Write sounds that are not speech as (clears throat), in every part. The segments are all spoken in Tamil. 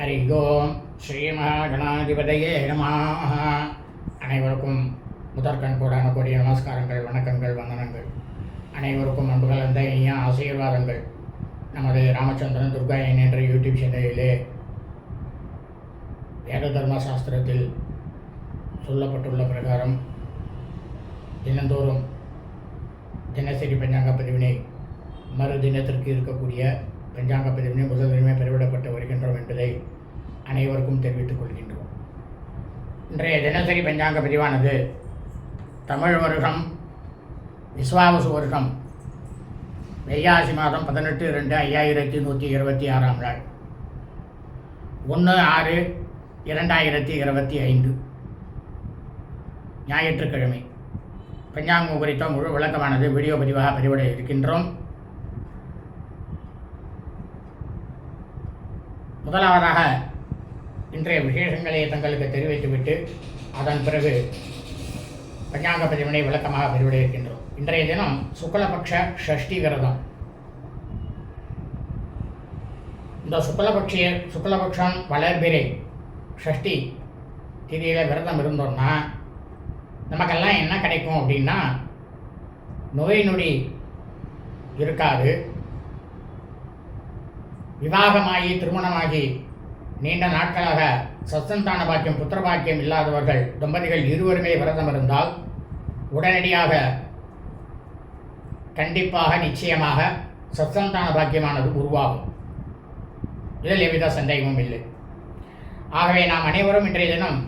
ஹரி ஓம் ஸ்ரீ மகாகணாதிபதையே நமாக அனைவருக்கும் முதற்கண் கூடான கூடிய நமஸ்காரங்கள் வணக்கங்கள் வந்தனங்கள்। அனைவருக்கும் அன்பு கலந்த இனிய ஆசீர்வாதங்கள். நமது ராமச்சந்திரன் துர்கா என்ற யூடியூப் சேனலிலே வேத தர்ம சாஸ்திரத்தில் சொல்லப்பட்டுள்ள பிரகாரம் தினந்தோறும் தினசரி பஞ்சாங்க பதிவினை மறு தினத்திற்கு இருக்கக்கூடிய பஞ்சாங்க பதிவினை முதல் உரிமை பெருவிடப்பட்டு வருகின்றோம் என்பதை அனைவருக்கும் தெரிவித்துக் கொள்கின்றோம். இன்றைய தினசரி பஞ்சாங்க பதிவானது தமிழ் வருஷம் விஸ்வாவசு வருஷம் வைகாசி மாதம் பதினெட்டு ரெண்டு ஐயாயிரத்தி நூற்றி இருபத்தி ஆறாம் நாள். ஒன்று ஆறு இரண்டாயிரத்தி இருபத்தி ஐந்து. ஞாயிற்றுக்கிழமை. பஞ்சாங்கம் குறித்த முழு விளக்கமானது வீடியோ பதிவாக பதிவிட இருக்கின்றோம். முதலாவதாக இன்றைய விசேஷங்களை தங்களுக்கு தெரிவித்துவிட்டு அதன் பிறகு பஞ்சாங்க பதிவினை விளக்கமாக பதிவிட இருக்கின்றோம் இன்றைய தினம் சுக்லபக்ஷ ஷஷ்டி விரதம். இந்த சுக்லபக்ஷிய சுக்லபக்ஷம் வளர்பிறை ஷஷ்டி திதியில் விரதம் இருந்தோம்னா நமக்கெல்லாம் என்ன கிடைக்கும் அப்படின்னா நோய் நொடி இருக்காது. விவாகமாகி திருமணமாகி நீண்ட நாட்களாக சத்தந்தான பாக்கியம் புத்திர பாக்கியம் இல்லாதவர்கள் தம்பதிகள் இருவருமே விரதம் இருந்தால் உடனடியாக கண்டிப்பாக நிச்சயமாக சத்தந்தான பாக்கியமானது உருவாகும். இதில் எவ்வித சந்தேகமும் இல்லை. ஆகவே நாம் அனைவரும் இன்றைய தினம்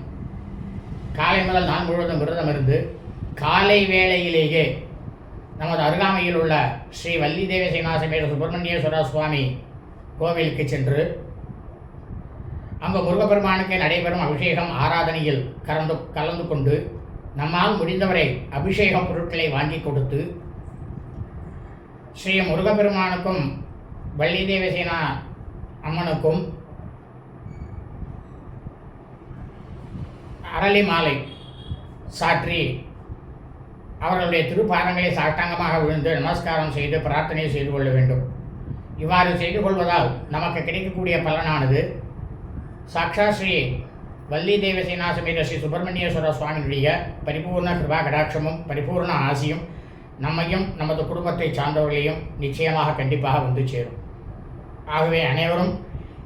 காலை முதல் நான் முழுவதும் விரதம் இருந்து காலை வேளையிலேயே நமது அருகாமையில் உள்ள ஸ்ரீ வள்ளி தேவ சீனாசமேத சுப்பிரமணியேஸ்வர சுவாமி கோவிலுக்கு சென்று அங்கு முருகப்பெருமானுக்கு நடைபெறும் அபிஷேகம் ஆராதனையில் கலந்து கலந்து கொண்டு நம்மால் முடிந்தவரை அபிஷேக பொருட்களை வாங்கி கொடுத்து ஸ்ரீ முருகப்பெருமானுக்கும் வள்ளி தேவசேனா அம்மனுக்கும் அரளி மாலை சாற்றி அவர்களுடைய திருப்பாதங்களை சாட்டாங்கமாக விழுந்து நமஸ்காரம் செய்து பிரார்த்தனை செய்து கொள்ள வேண்டும். இவ்வாறு செய்து கொள்வதால் நமக்கு கிடைக்கக்கூடிய பலனானது சாக்ஷா ஸ்ரீ வள்ளி தேவசேனா சமேத ஸ்ரீ சுப்பிரமணியேஸ்வர சுவாமியுடைய பரிபூர்ண கிருபா கடாட்சமும் பரிபூர்ண ஆசியும் நம்மையும் நமது குடும்பத்தை சார்ந்தவர்களையும் நிச்சயமாக கண்டிப்பாக வந்து சேரும். ஆகவே அனைவரும்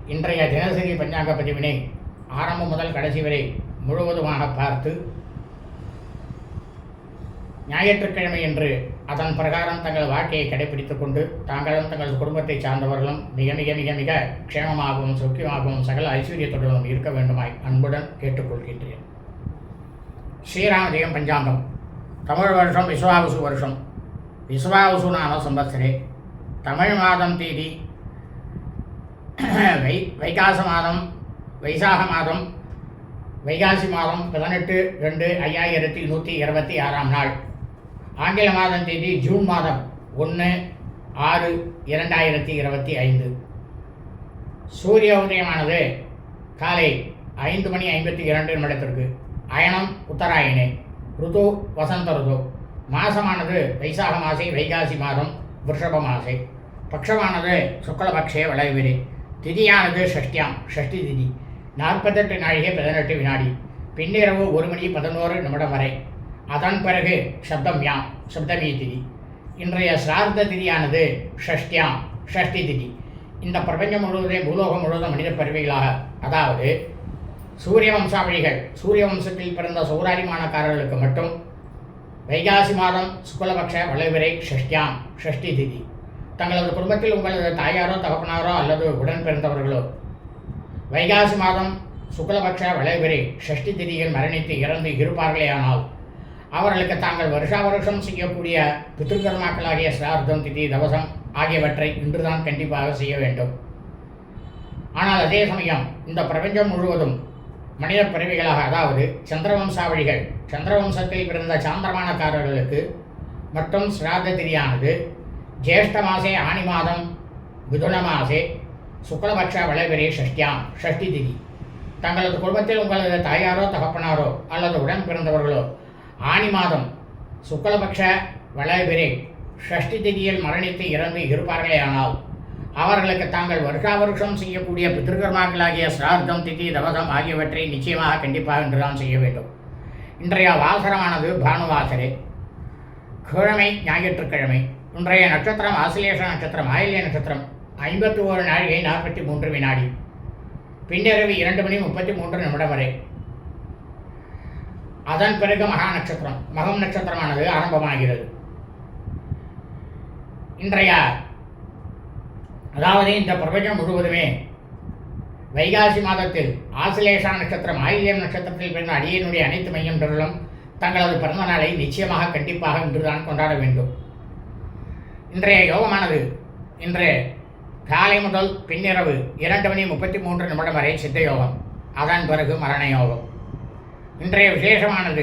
இன்றைய தினசரி பஞ்சாங்க பதிவினை ஆரம்பம் முதல் கடைசி வரை முழுவதுமாக பார்த்து ஞாயிற்றுக்கிழமை என்று அதன் பிரகாரம் தங்கள் வாழ்க்கையை கடைபிடித்துக் கொண்டு தாங்களும் தங்கள் குடும்பத்தை சார்ந்தவர்களும் மிக மிக மிக மிக க்ஷேமமாகவும் சுக்கியமாகவும் சகல ஐஸ்வர்யத்துடனும் இருக்க வேண்டுமாய் அன்புடன் கேட்டுக்கொள்கின்றேன். ஸ்ரீராமஜெயம் பஞ்சாங்கம். தமிழ் வருஷம் விஸ்வாவசு வருஷம். விஸ்வாவசு நாம சம்பத்சரே தமிழ் மாதம் தேதி (clears throat) வை வைகாச மாதம் வைசாக மாதம் வைகாசி மாதம் பதினெட்டு ரெண்டு ஐயாயிரத்தி நூற்றி இருபத்தி ஆறாம் நாள். ஆங்கில மாதம் தேதி ஜூன் மாதம் ஒன்று ஆறு இரண்டாயிரத்தி இருபத்தி ஐந்து. சூரிய உதயமானது காலை ஐந்து மணி ஐம்பத்தி இரண்டு நிமிடத்திற்கு. அயனம் உத்தராயணே ருது வசந்த ருது. மாசமானது வைசாக மாசை வைகாசி மாதம் விருஷப மாசை. பட்சமானது சுக்லபக்ஷே வளைவிலே. திதியானது ஷஷ்டியாம் ஷஷ்டி திதி. நாற்பத்தெட்டு நாழிகை பதினெட்டு வினாடி. பின்னிரவு ஒரு மணி பதினோரு நிமிடம் வரை. அதன் பிறகு சப்தம் யாம் சப்தமி திதி இன்றைய சிரார்த்த திதியானது ஷஷ்டியாம் ஷஷ்டி திதி. இந்த பிரபஞ்சம் முழுவதும் பூலோகம் முழுவதும் மனித பருவிகளாக அதாவது சூரிய வம்சாவளிகள் சூரிய வம்சத்தில் பிறந்த சௌராரிமானக்காரர்களுக்கு மட்டும் வைகாசி மாதம் சுக்லபக்ஷ வளைவரை ஷஷ்டியாம் ஷஷ்டி திதி. தங்களது குடும்பத்தில் உங்களது தாயாரோ தகப்பனாரோ அல்லது உடன் பிறந்தவர்களோ வைகாசி மாதம் சுக்லபக்ஷ வளைவரை ஷஷ்டி திதியில் மரணித்து இறந்து இருப்பார்களேயானால் அவர்களுக்கு தாங்கள் வருஷா வருஷம் செய்யக்கூடிய பித்ருக்கர்மாக்களாகிய சிரார்த்தம் திதி தவசம் ஆகியவற்றை இன்றுதான் கண்டிப்பாக செய்ய வேண்டும். ஆனால் அதே சமயம் இந்த பிரபஞ்சம் முழுவதும் மனித பிறவிகளாக அதாவது சந்திரவம்சாவளிகள் சந்திரவம்சத்தில் பிறந்த சாந்திரமானக்காரர்களுக்கு மற்றும் சிராத திதியானது ஜேஷ்ட மாசே ஆனி மாதம் மிதுன மாசே சுக்லபக்ஷ வளைவரே ஷஷ்டியாம் ஷஷ்டி திதி. தங்களது குடும்பத்தில் உங்களது தாயாரோ தகப்பனாரோ அல்லது உடன் பிறந்தவர்களோ ஆனி மாதம் சுக்லபக்ஷ வளபிரே ஷஷ்டி திதியில் மரணித்து இறந்து இருப்பார்களே ஆனால் அவர்களுக்கு தாங்கள் வருஷா வருஷம் செய்யக்கூடிய பித்திருக்கர்மாக்களாகிய சிரார்த்தம் திதி தவசம் ஆகியவற்றை நிச்சயமாக கண்டிப்பாக இன்றுதான் செய்ய வேண்டும். இன்றைய வாசரமானது பானுவாசரே. கிழமை ஞாயிற்றுக்கிழமை. இன்றைய நட்சத்திரம் ஆசிலேஷ நட்சத்திரம் ஆயில்ய நட்சத்திரம். ஐம்பத்தி ஓரு நாழிகை நாற்பத்தி மூன்று வினாடி. பின்னிரவு இரண்டு மணி முப்பத்தி மூன்று நிமிடம் வரை. அதன் பிறகு மகா நட்சத்திரம். மகம் நட்சத்திரமானது ஆரம்பமாகிறது. இன்றைய அதாவது இந்த பிரபஞ்சம் முழுவதுமே வைகாசி மாதத்தில் ஆசிலேஷா நட்சத்திரம் ஆயில்யம் நட்சத்திரத்தில் பிறந்த அடியனுடைய அனைத்து மையங்களும் தங்களது பிறந்த நாளை நிச்சயமாக கண்டிப்பாக இன்றுதான் கொண்டாட வேண்டும். இன்றைய யோகமானது இன்று காலை முதல் பின்னிரவு இரண்டு மணி முப்பத்தி மூன்று நிமிடம் வரை சித்த யோகம். அதன் பிறகு மரண யோகம். இன்றைய விசேஷமானது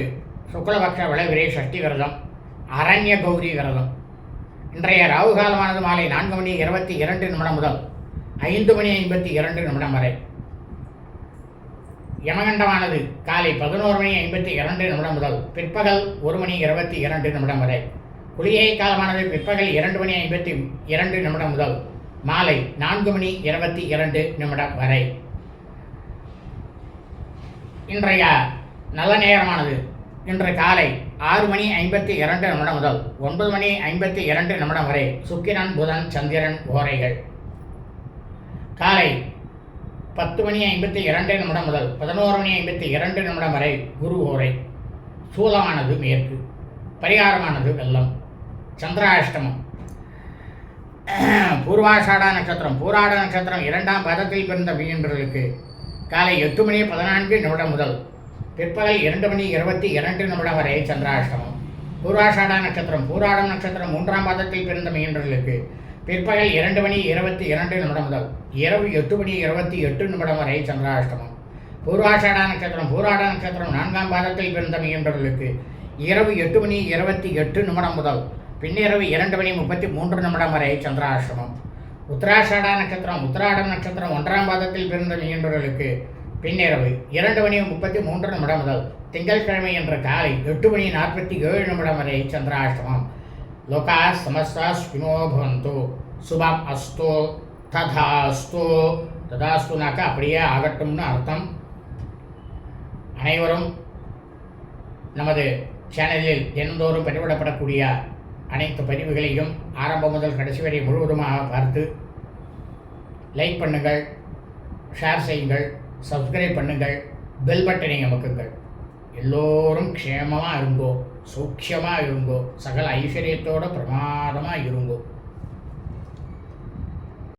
சுக்லபக்ஷ விளைவிரை சஷ்டி விரதம் அரண்ய கௌரி விரதம். இன்றைய ராகு காலமானது மாலை நான்கு மணி இருபத்தி இரண்டு நிமிடம் முதல் ஐந்து மணி ஐம்பத்தி இரண்டு நிமிடம் வரை. யமகண்டமானது காலை பதினோரு மணி ஐம்பத்தி இரண்டு நிமிடம் முதல் பிற்பகல் ஒரு மணி இருபத்தி இரண்டு நிமிடம் வரை. குளிகை காலமானது பிற்பகல் இரண்டு மணி ஐம்பத்தி இரண்டு நிமிடம் முதல் மாலை நான்கு மணி இருபத்தி இரண்டு நிமிடம் வரை. இன்றைய நல்ல நேரமானது. இன்று காலை ஆறு மணி ஐம்பத்தி இரண்டு நிமிடம் முதல் ஒன்பது மணி ஐம்பத்தி இரண்டு நிமிடம் வரை சுக்கிரன் புதன் சந்திரன் ஓரைகள். காலை பத்து மணி ஐம்பத்தி இரண்டு நிமிடம் முதல் பதினோரு மணி ஐம்பத்தி இரண்டு நிமிடம் வரை குரு ஓரை. சூலமானது மேற்கு பரிகாரமானது வெள்ளம். சந்திராஷ்டமம். பூர்வாஷாடா நட்சத்திரம். பூராட நட்சத்திரம் இரண்டாம் பதத்தில் பிறந்த மீனவர்களுக்கு காலை எட்டு மணி பதினான்கு நிமிடம் முதல் பிற்பகல் இரண்டு மணி இருபத்தி இரண்டு நிமிடம் வரை சந்திராஷ்டமம். பூர்வாஷாடா நட்சத்திரம் பூராடம் நட்சத்திரம் மூன்றாம் பாதத்தில் பிறந்த மீனவர்களுக்கு பிற்பகல் இரண்டு மணி இருபத்தி இரண்டு நிமிடம் முதல் இரவு எட்டு மணி இருபத்தி எட்டு நிமிடம் வரை சந்திராஷ்டமம். பூர்வாஷாடா நட்சத்திரம் பூராட நட்சத்திரம் நான்காம் பாதத்தில் பிறந்த மீனவர்களுக்கு இரவு எட்டு மணி இருபத்தி எட்டு நிமிடம் முதல் பின்னிரவு இரண்டு மணி முப்பத்தி மூன்று நிமிடம் வரை சந்திராஷ்டமம். உத்தராஷாடா நட்சத்திரம் உத்தராடம் நட்சத்திரம் ஒன்றாம் பாதத்தில் பிறந்த மீனவர்களுக்கு பின்னிரவு இரண்டு மணி முப்பத்தி மூன்று நிமிடம் முதல் திங்கட்கிழமை என்ற காலை எட்டு மணி நாற்பத்தி ஏழு நிமிடம் வரை சந்திராஷ்டமம். லோகா சமஸ்தா ஸ்பினோ பவந்து. சுபம் அஸ்தோ ததாஸ்தோ ததாஸ்துனாக்க அப்படியே ஆகட்டும்னு அர்த்தம். அனைவரும் நமது சேனலில் தினந்தோறும் பதிவிடப்படக்கூடிய அனைத்து பதிவுகளையும் ஆரம்பம் முதல் கடைசி வரை முழுவதுமாக பார்த்து லைக் பண்ணுங்கள் ஷேர் செய்யுங்கள் சப்ஸ்கிரைப் பண்ணுங்கள். பெல் பட்டனை அமுக்குங்கள். எல்லோரும் க்ஷேமமாக இருங்கோ. சூக்ஷமாக இருங்கோ. சகல ஐஸ்வர்யத்தோட பிரமாதமாக இருங்கோ.